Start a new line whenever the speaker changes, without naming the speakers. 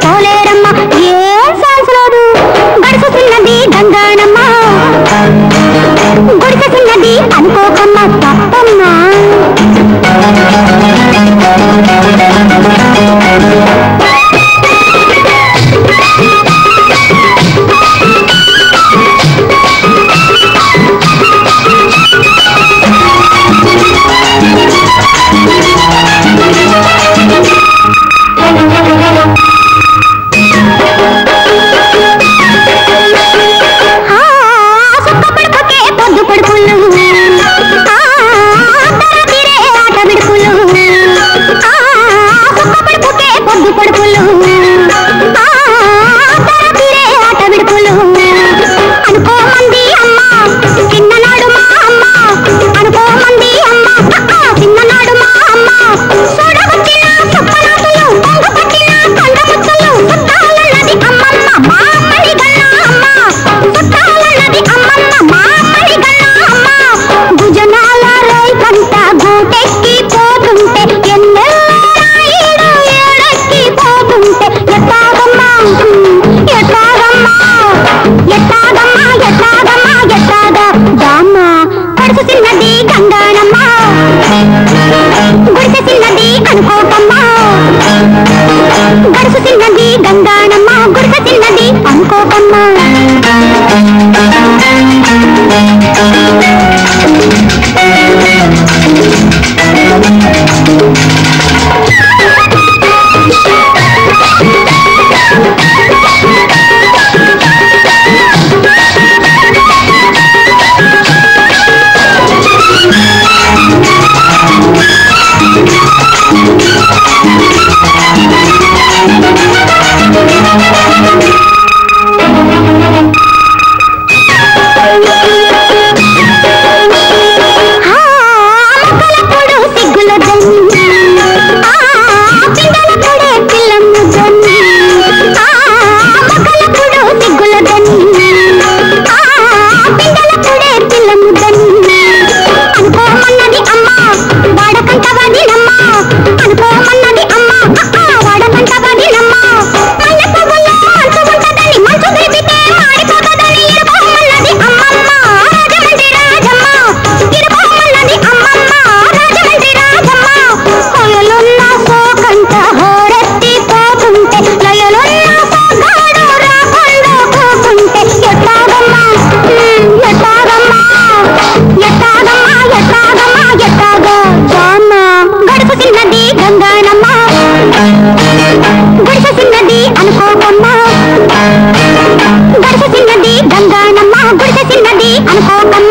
pone పడుకులు ఆట పడుకులు పొద్దు పడుకులు గడుచుతున్నది Ganganamma గుడిసెసిన్నది కనుకోకమ్మా గడుచుతున్నది Ganganamma గుడిసెసిన్నది అనుకోకమ్మా. Thank you. అనుకోకమ్మ